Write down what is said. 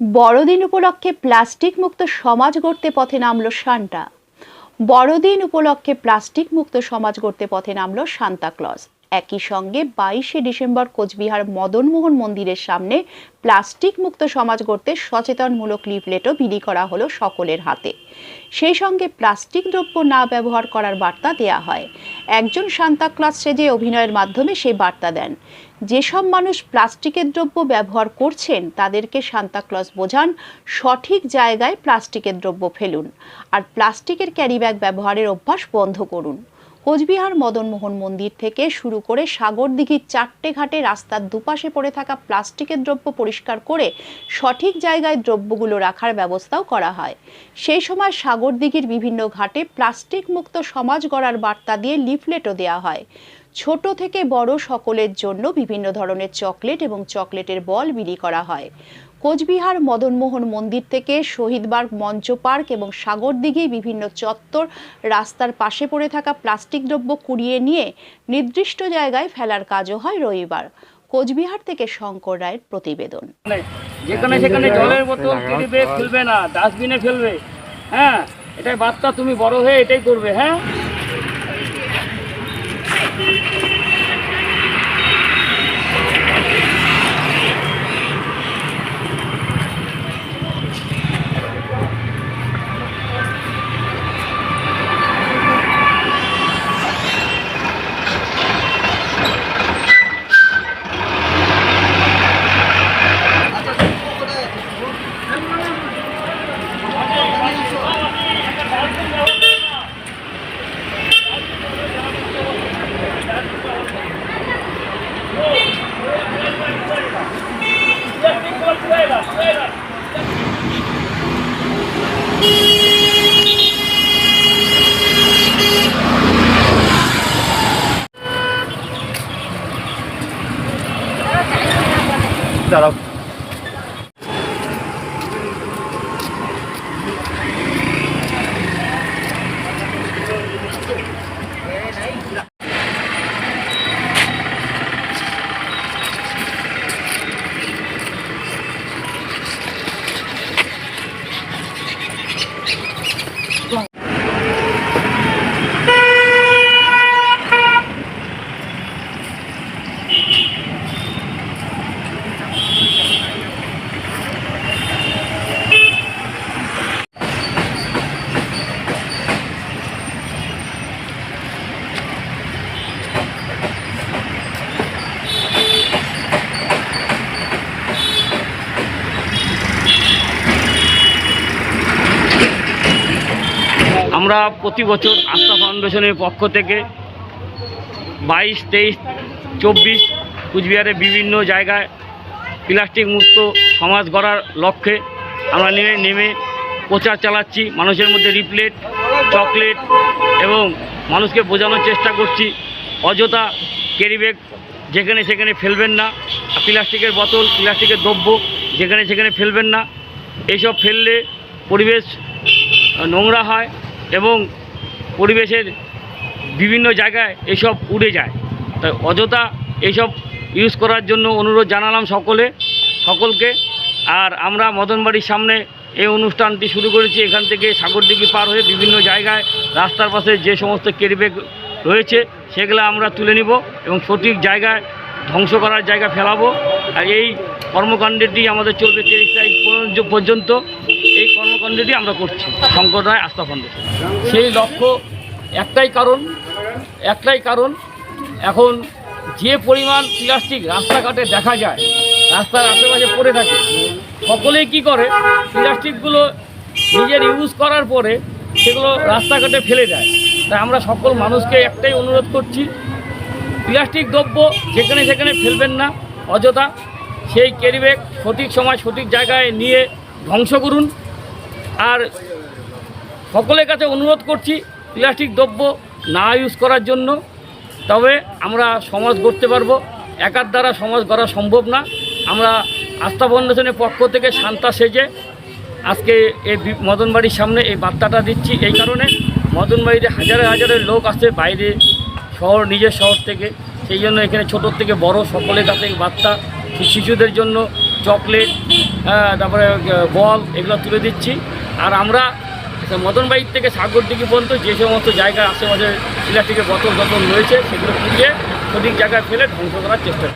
বড়দিন উপলক্ষে প্লাস্টিক মুক্ত সমাজ গড়তে পথে নামলো সান্টা। বড়দিন উপলক্ষে প্লাস্টিক মুক্ত সমাজ গড়তে পথে নামলো সান্তা ক্লজ। একই সঙ্গে বাইশে ডিসেম্বর কোচবিহার মদনমোহন মন্দিরের সামনে প্লাস্টিক মুক্ত সমাজ গড়তে সচেতনমূলক লিফলেটও বিলি করা হলো সকলের হাতে। সেই সঙ্গে প্লাস্টিক দ্রব্য না ব্যবহার করার বার্তা দেয়া হয়। একজন সান্তা ক্লাস সেজে অভিনয়ের মাধ্যমে সেই বার্তা দেন। যেসব মানুষ প্লাস্টিকের দ্রব্য ব্যবহার করছেন, তাদেরকে সান্তা ক্লজ বোঝান, সঠিক জায়গায় প্লাস্টিকের দ্রব্য ফেলুন। আর প্লাস্টিকের ক্যারিব্যাগ ব্যবহারের অভ্যাস বন্ধ করুন। কোচবিহার মদনমোহন মন্দির থেকে শুরু করে সাগরদিঘির চারটে ঘাটে রাস্তার দুপাশে পড়ে থাকা প্লাস্টিকের দ্রব্য পরিষ্কার করে সঠিক জায়গায় দ্রব্যগুলো রাখার ব্যবস্থাও করা হয়। সেই সময় সাগরদিঘির বিভিন্ন ঘাটে প্লাস্টিক মুক্ত সমাজ গড়ার বার্তা দিয়ে লিফলেটও দেওয়া হয়। ছোট থেকে বড় সকলের জন্য বিভিন্ন ধরনের চকলেট এবং চকলেটের বল বিলি করা হয়। কোচবিহার মদনমোহন মন্দির থেকে শহীদবাগ মঞ্চ পার্ক এবং সাগরদিঘি বিভিন্ন চত্বর রাস্তার পাশে পড়ে থাকা প্লাস্টিক দ্রব্য কুড়িয়ে নিয়ে নির্দিষ্ট জায়গায় ফেলার কাজও হয় রবিবার। কোচবিহার থেকে শঙ্কর রায়ের প্রতিবেদন। যেখানে সেখানে জলের বোতল ফেলবে না, ডাস্টবিনে ফেলবে। হ্যাঁ এটাই বার্তা তুমি বড় হয়ে এটাই করবে হ্যাঁ? তারা আমরা প্রতি বছর আস্থা ফাউন্ডেশনের পক্ষ থেকে বাইশ, তেইশ, চব্বিশ কুচবিহারের বিভিন্ন জায়গায় প্লাস্টিক মুক্ত সমাজ গড়ার লক্ষ্যে আমরা নেমে নেমে প্রচার চালাচ্ছি। মানুষের মধ্যে রিপ্লেট, চকলেট এবং মানুষকে বোঝানোর চেষ্টা করছি। অযথা ক্যারিব্যাগ যেখানে সেখানে ফেলবেন না। প্লাস্টিকের বোতল, প্লাস্টিকের দ্রব্য যেখানে সেখানে ফেলবেন না। এইসব ফেললে পরিবেশ নোংরা হয়। এবং পরিবেশের বিভিন্ন জায়গায় এসব উড়ে যায়। তাই অযথা এইসব ইউজ করার জন্য অনুরোধ জানালাম সকলে, সকলকে। আর আমরা মদনবাড়ির সামনে এই অনুষ্ঠানটি শুরু করেছি। এখান থেকে সাগরদিঘি পার হয়ে বিভিন্ন জায়গায় রাস্তার পাশে যে সমস্ত কেরিব্যাগ রয়েছে, সেগুলো আমরা তুলে নিব এবং সঠিক জায়গায় ধ্বংস করার জায়গা ফেলাবো। আর এই কর্মকাণ্ডটি আমাদের চলবে তিরিশ তারিখ পর্যন্ত। এই কর্মকাণ্ডটি আমরা করছি। শঙ্কর রায় আস্থা ফাউন্ডেশন সেই লক্ষ্য একটাই কারণ একটাই কারণ, এখন যে পরিমাণ প্লাস্টিক রাস্তাঘাটে দেখা যায়, রাস্তার আশেপাশে পড়ে থাকে, সকলেই কি করে? প্লাস্টিকগুলো নিজের ইউজ করার পরে সেগুলো রাস্তাঘাটে ফেলে দেয়। তাই আমরা সকল মানুষকে একটাই অনুরোধ করছি, প্লাস্টিক দ্রব্য যেখানে সেখানে ফেলবেন না, অযথা সেই ক্যারিব্যাগ সঠিক সময় সঠিক জায়গায় নিয়ে ধ্বংস করুন। আর সকলের কাছে অনুরোধ করছি, প্লাস্টিক দ্রব্য না ইউজ করার জন্য। তবে আমরা সমাজ গড়তে পারব। একার দ্বারা সমাজ গড়া সম্ভব না। আমরা আস্থা ফাউন্ডেশনের পক্ষ থেকে শান্তা সেজে আজকে এই মদনবাড়ির সামনে এই বার্তাটা দিচ্ছি। এই কারণে মদনবাড়িতে হাজারে হাজারে লোক আসে বাইরে শহর, নিজের শহর থেকে। সেই জন্য এখানে ছোটোর থেকে বড় সকলের কাছে বার্তা। শিশুদের জন্য চকলেট তারপরে বল এগুলো তুলে দিচ্ছি। আর আমরা মদনবাড়ির থেকে সাগরদিঘি পর্যন্ত যে সমস্ত জায়গা আশেপাশে প্লাস্টিকের বতন বতন রয়েছে, সেগুলো পুড়িয়ে সঠিক জায়গায় ফেলে ধ্বংস করার চেষ্টা।